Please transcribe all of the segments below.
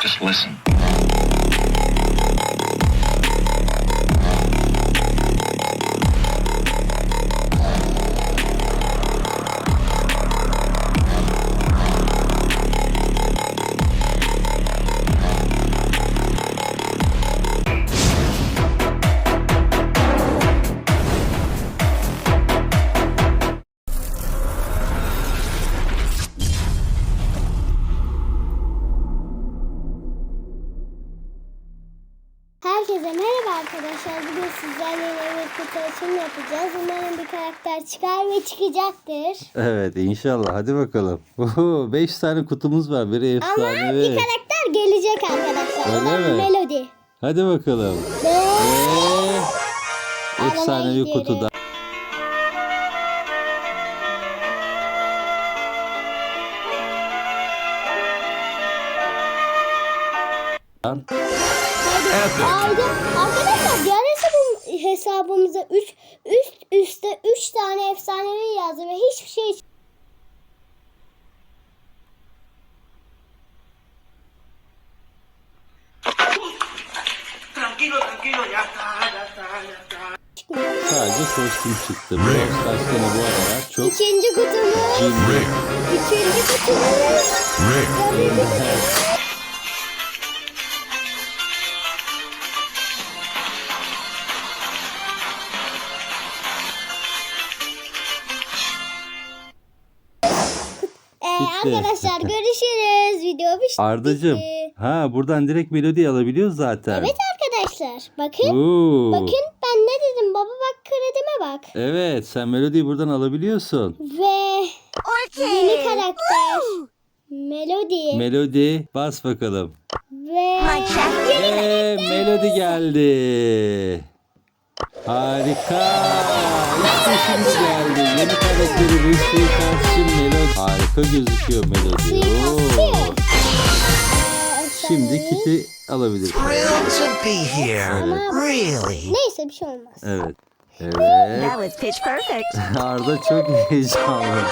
Just listen. Herkese merhaba arkadaşlar. Bugün sizlerle yeni bir kutu açılımı yapacağız. Umarım bir karakter çıkar ve çıkacaktır. Evet inşallah hadi bakalım. 5 tane kutumuz var biri Ama bir karakter gelecek arkadaşlar. Öyle mi? Melody. Hadi bakalım. Ve Ve efsanevi gidiyoruz. kutuda. Arkadaşlar diğer hesabım, hesabımıza 3 üst üste 3 tane efsanevi yazdı ve hiçbir şey. Sadece kostüm çıktı. Stars gene bu aralar çok İkinci kutumuz. cimri. Üçüncü kutumuz. Arkadaşlar görüşürüz. Video bitti. Ardacım. Ha buradan direkt melodi alabiliyoruz zaten. Evet arkadaşlar. Bakın. Oo. Bakın ben ne dedim baba bak kredime bak. Evet sen melodiyi buradan alabiliyorsun. Ve yeni karakter. Melody. Melodi bas bakalım. Ve Ve melodi geldi. Harika. Şimdi geldi. Yeni karakterimiz suikastçı melodi. Harika gözüküyor melodi. Oo. Şimdi kiti alabiliriz. Thrilled to be here. Really? Neyse bir şey olmaz. Evet. Evet. That was pitch perfect. Arda çok heyecanlı.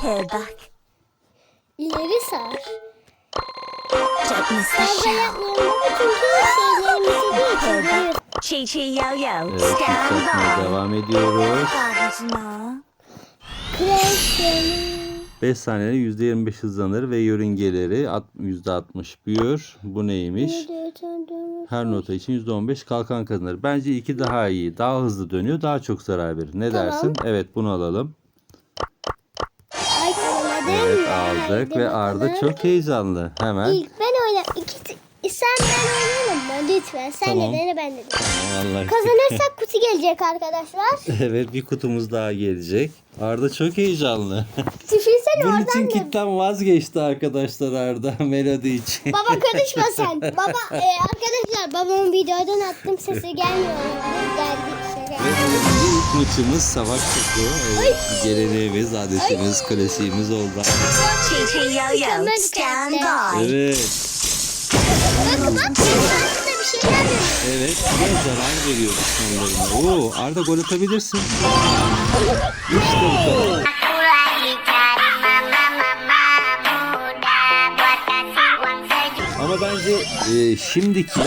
Head back. İleri sar. Don't miss the show. yapmayalım baba Chi Chi Yo Yo. Evet, yükseltmeye devam ediyoruz. Kreşim. 5 saniyede %25 hızlanır ve yörüngeleri alt- %60 büyür. Bu neymiş? Her nota için %15 kalkan kazanır. Bence iki daha iyi. Daha hızlı dönüyor. Daha çok zarar verir. Ne Tamam. dersin? Evet bunu alalım. Evet aldık ve Arda çok heyecanlı. Hemen. İlk ben sen ben oynayalım mı? Lütfen. Sen Tamam. de dene ben de dene. Vallahi. Kazanırsak kutu gelecek arkadaşlar. evet bir kutumuz daha gelecek. Arda çok heyecanlı. Düşünsene Bunun için oradan da. kitten vazgeçti arkadaşlar Arda melodi için. Baba konuşma sen. Baba e, arkadaşlar babamın videodan attım sesi gelmiyor. Geldi işte Ve geldi. ilk maçımız savaş topu. Evet, geleneğimiz, adetimiz, klasiğimiz oldu. Chi Chi Yo Yo. Stand by. Evet. Bak bir şeyler dönüyor. Evet, ve zarar veriyor düşmanlarına. Oo, Arda gol atabilirsin. İşte bu kadar. Ama bence e, şimdiki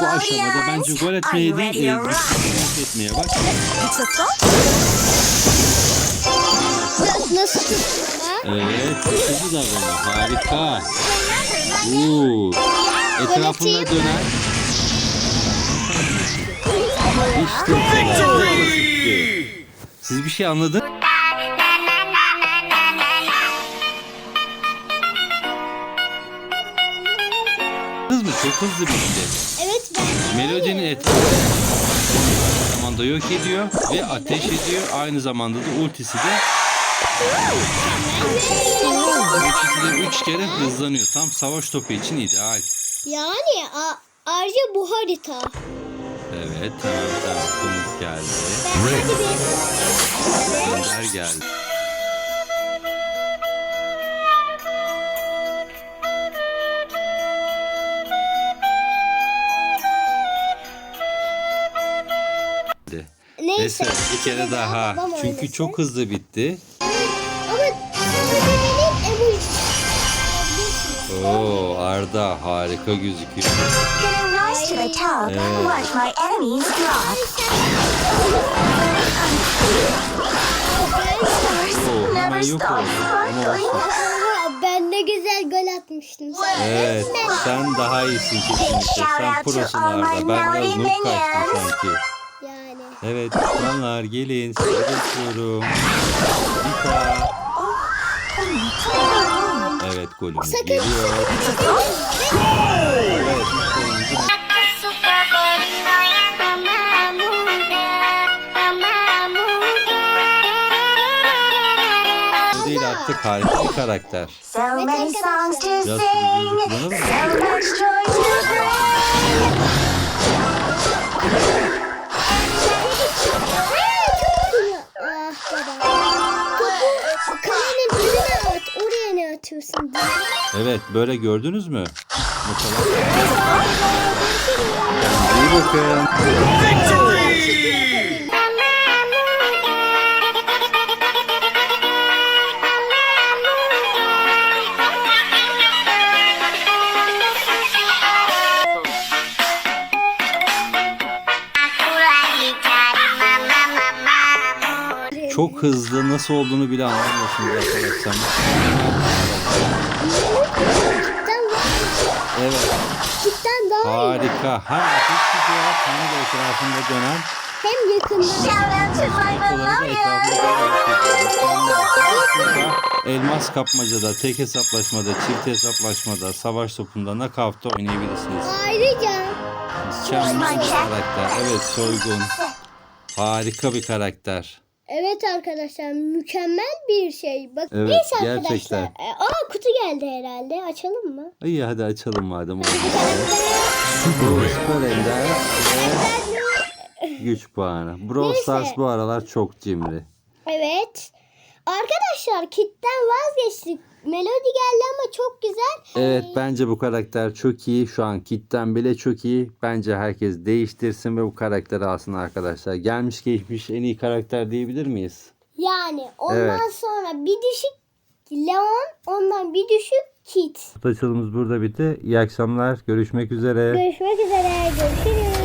bu aşamada bence gol etmeye değil, e, düşmanlık etmeye bak. Nasıl tutma? Evet, hızlı davranıyor. Harika. Oo, etrafında dönen. İşte bu kadar. Basitti. Siz bir şey anladın? Anladınız mı? Çok hızlı bitti. Evet ben. Melodinin etrafını aynı zamanda yok ediyor ve ateş ediyor. Aynı zamanda da ultisi de de 3 kere hızlanıyor. Tam savaş topu için ideal. Yani ayrıca bu harita. Evet tamam tamam kutumuz geldi. Gönder geldi. Neyse. Neyse bir kere daha. Çünkü oynasın. çok hızlı bitti. Oo Arda harika gözüküyor. Gonna rise to the top. Watch my enemies drop. Oo hemen yok oldu. Ama olsun. Ben ne güzel gol atmıştım. Evet sen daha iyisin kesinlikle. Sen prosun Arda. Ben biraz noob kaçtım sanki. Yani. Evet düşmanlar gelin sizi bekliyorum. Bir daha. Evet golümüz geliyor. Evet golümüzü Bu değil artık harika bir karakter. So many songs to sing. So much joy to bring. Ne atıyorsun? Evet böyle gördünüz mü? Bakalım. İyi bakın. Çok hızlı nasıl olduğunu bile anlamıyorsunuz arkadaşlar. Evet cidden daha harika. Hem ateş tutuyor hem de etrafında dönen Hem elmas kapmacada, tek hesaplaşmada, çift hesaplaşmada, savaş topunda, knockout'ta oynayabilirsiniz. Ayrıca Mükemmel bir karakter. Evet soygun. Harika bir karakter. Evet arkadaşlar mükemmel bir şey. Bak Evet, neyse gerçekten. arkadaşlar. E, Aa kutu geldi herhalde. Açalım mı? İyi hadi açalım madem oldu. Süper Ender ve güç puanı. Brawl Neyse. Stars bu aralar çok cimri. Evet. Arkadaşlar kitten vazgeçtik. Melodi geldi ama çok güzel. Evet bence bu karakter çok iyi. Şu an kitten bile çok iyi. Bence herkes değiştirsin ve bu karakteri alsın arkadaşlar. Gelmiş geçmiş en iyi karakter diyebilir miyiz? Yani ondan Evet. sonra bir düşük Leon, ondan bir düşük Kit. Açılımız burada bitti. İyi akşamlar. Görüşmek üzere. Görüşmek üzere. Görüşürüz.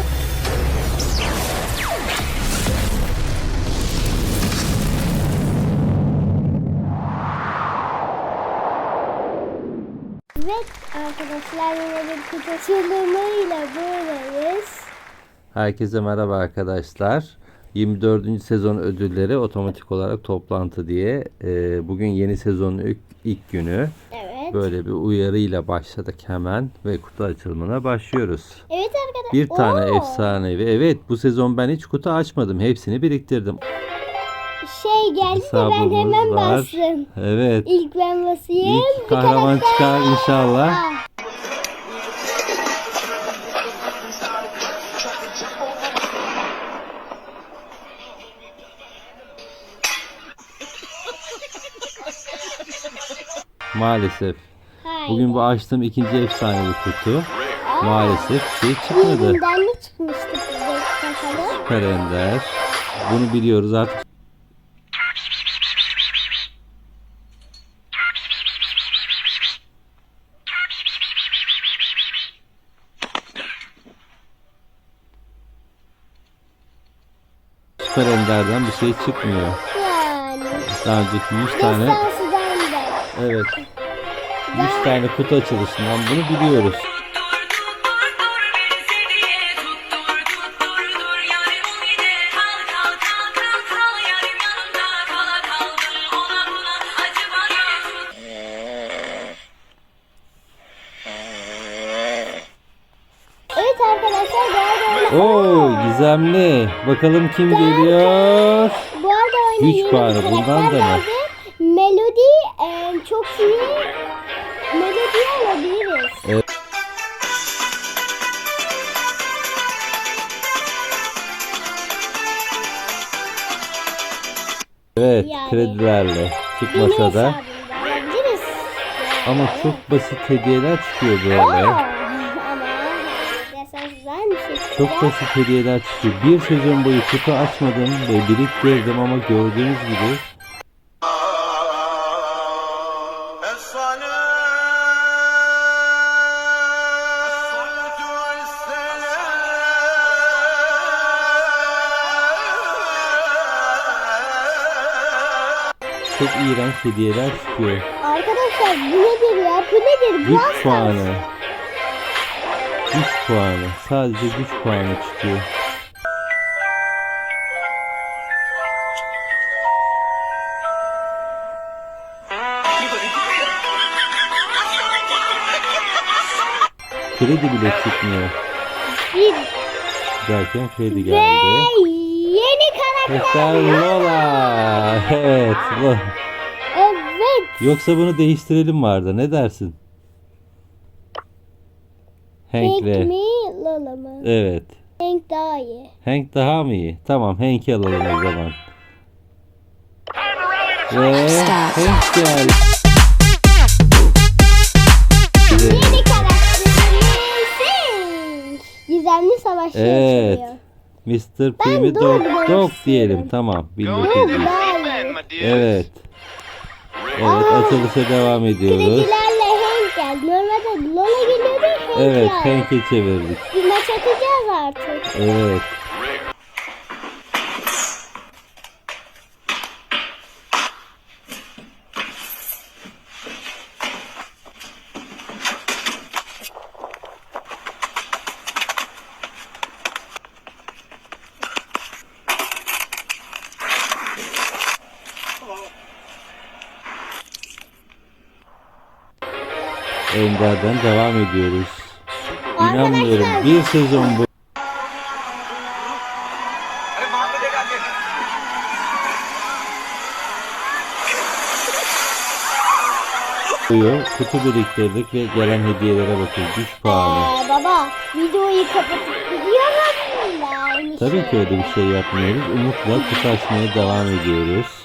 Arkadaşlar yine bir kutu açılımıyla buradayız. Herkese merhaba arkadaşlar. 24. sezon ödülleri otomatik olarak toplantı diye e, bugün yeni sezonun ilk, ilk günü Evet. böyle bir uyarıyla başladık hemen ve kutu açılımına başlıyoruz. Evet arkadaşlar. Bir tane Oo, efsanevi. Evet bu sezon ben hiç kutu açmadım. Hepsini biriktirdim. Şey geldi de ben Hesabımız hemen var. bastım. Evet. İlk ben basayım. İlk kahraman çıkar inşallah. Maalesef. hayır. Bugün bu açtığım ikinci efsanevi kutu. Maalesef şey çıkmadı. Çıkmıştı bize bakalım? Ender. Bunu biliyoruz artık. Süper Ender'den bir şey çıkmıyor. Yani. Daha önceki 100 tane. Evet 100 tane kutu açılışından bunu biliyoruz. Oo gizemli. Bakalım kim geliyor? bu arada oyuna Güç yeni bir puanı, bundan da mı? Evet Yani. kredilerle çıkmasa da ama çok basit hediyeler çıkıyor böyle. bir şey Çok basit hediyeler çıkıyor. Bir sezon boyu kutu açmadım ve biriktirdim ama gördüğünüz gibi iğrenç hediyeler çıkıyor. Arkadaşlar bu nedir ya? Bu nedir? Güç Brawl Stars. puanı. Güç puanı. Sadece güç puanı çıkıyor. Kredi bile çıkmıyor. Derken kredi geldi. yeni Mesela Lola. Evet. Evet. Yoksa bunu değiştirelim mi Arda? Ne dersin? Hank Hank'le. mi Lola mı? Evet. Hank daha iyi. Hank daha mı iyi? Tamam Hank'i alalım o zaman. Ve Hank geldi. Yeni karakterimiz Hank. Gizemli savaşçı Evet. açılıyor. Mr. P mi Dog Dog? diyelim. Tamam. Dog 1900. daha iyi. Evet. Evet açılışa devam ediyoruz. Kredilerle Hank geldi. Normalde Lola geliyordu Hank Evet geldi. Hank'e çevirdik. Maç atacağız artık. Evet. Ender'den devam ediyoruz. İnanmıyorum. Bir sezon bu. Kutu biriktirdik ve gelen hediyelere bakın. Güç puanı. Ee, baba videoyu kapatıp gidiyorum. Tabii ki öyle bir şey yapmıyoruz. Umutla kutu açmaya devam ediyoruz.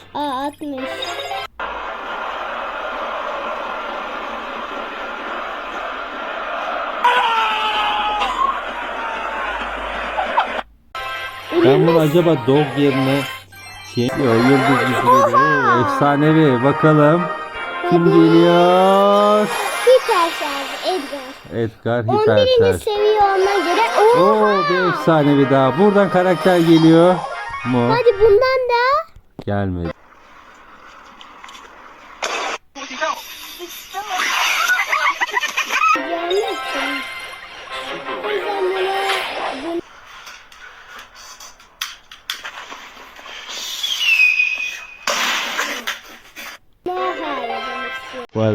Bunu acaba dog yerine şey Yo, yıldız güçleri. Oo, efsanevi. Bakalım. Kim geliyor? Hipersel Edgar. Edgar 11. Hipersel. seviye olma göre. Oo Oha. bir efsanevi daha. Buradan karakter geliyor mu? Hadi bundan da. Gelmedi.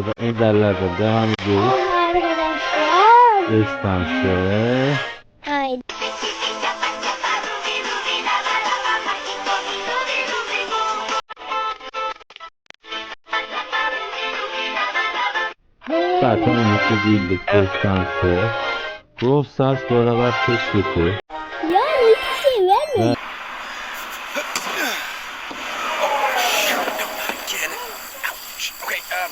Arada Ender'lerden devam ediyoruz. Arkadaşlar. Destansı. Haydi. Zaten umutlu değildik Destansı. Brawl Stars bu aralar çok kötü. Yani hiçbir şey vermiyor. Again. Ouch. Okay, um,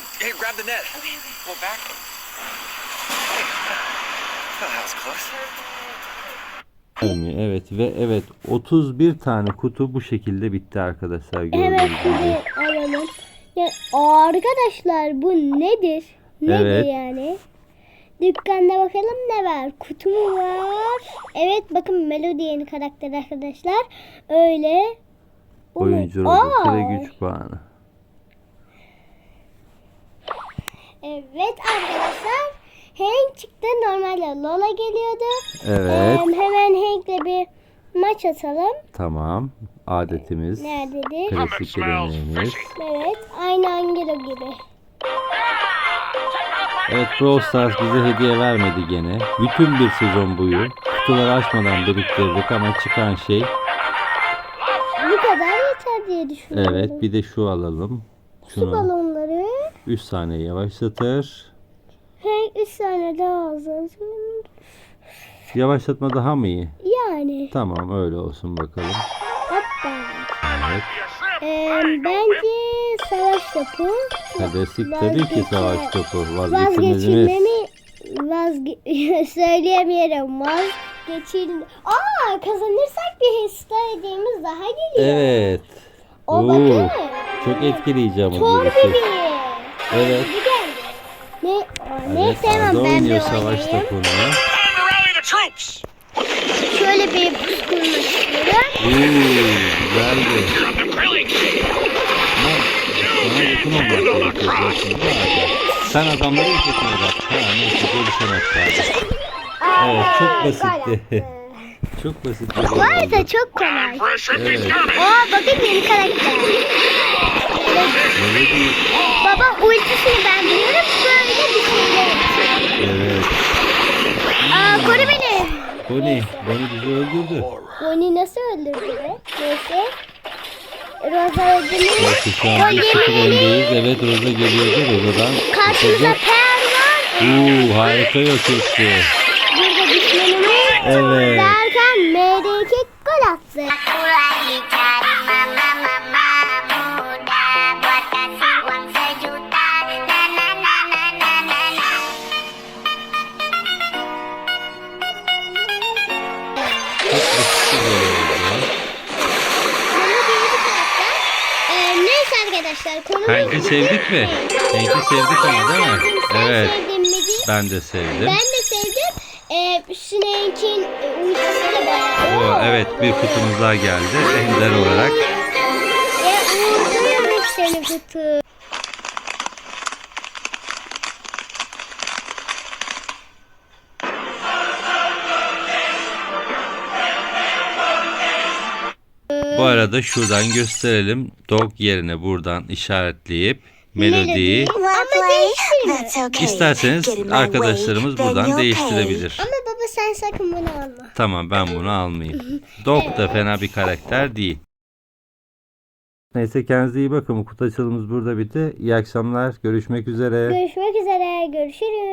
the net. Pull back. Oh, that was close. Evet ve evet 31 tane kutu bu şekilde bitti arkadaşlar Evet gördüğünüz gibi. şimdi alalım. Ya, arkadaşlar bu nedir? Nedir Evet. yani? Dükkanda bakalım ne var? Kutu mu var? Evet bakın Melody yeni karakter arkadaşlar. Öyle. Ne? Oyuncu ve güç puanı. Evet arkadaşlar. Hank çıktı. Normalde Lola geliyordu. Evet Ee, hemen Hank'le bir maç atalım. tamam adetimiz. Nerededir? Klasik geleneğimiz. Evet. Aynı Angelo gibi. Evet Brawl Stars bize hediye vermedi gene. Bütün bir sezon boyu kutuları açmadan biriktirdik ama çıkan şey Bu kadar yeter diye düşünüyorum. evet bir de şu alalım. Su Şunu balonları. 3 saniye yavaşlatır. Hank 3 tane daha hazır. Yavaşlatma daha mı iyi? Yani. Tamam öyle olsun bakalım. Hoppa. Evet. Ee, bence savaş topu. Hedeflik tabii ki savaş topu. Vazgeçilmemi vazge söyleyemiyorum. Vazgeçil. Aa kazanırsak bir hista hediyemiz daha geliyor. Evet. O Oo, bakın. Çok etkileyici ama Tor bebeği. Evet. Geldi. Ne? Aa, Evet, hemen ben bir savaş troops. Şöyle bir pus kurmak istiyorum. The grilling. Ama Sana yakın olmak gerekiyor? Sen adamları ürkütmeye bak. Ha neyse gelişen atlardı. Evet çok basitti. çok basit Bu arada çok kolay. Evet. Aa bakın yeni karakter. Öyle değil. Baba ultisini ben biliyorum. Böyle bir şeyler. Evet. Aa koru beni. Bonnie, Bonnie bizi öldürdü. Bonnie nasıl öldürdü be? Neyse. Rosa öldürmüş. Neyse şu an bir sıfır öndeyiz. Evet Roza geliyordu. Roza'dan Karşımızda. Per var. Uuu harika yok etti. Burada düşmanımız. Evet. Derken MDK gol attı. Hank'i sevdik mi? Hank'i sevdik ama değil mi? Evet. Ben de sevdim. Ben de sevdim. Ee, Snake'in e, uykusunu da bayağı. Oo, evet bir kutumuz daha geldi. Ender olarak. Ve uğurluyormuş seni kutu. Bu arada şuradan gösterelim. Dog yerine buradan işaretleyip melodiyi Ama değiştirme. İsterseniz arkadaşlarımız buradan değiştirebilir. Ama baba sen sakın bunu alma. Tamam ben bunu almayayım. Dog da fena bir karakter değil. Neyse kendinize iyi bakın. Kutu açılımımız burada bitti. İyi akşamlar. Görüşmek üzere. Görüşmek üzere. Görüşürüz.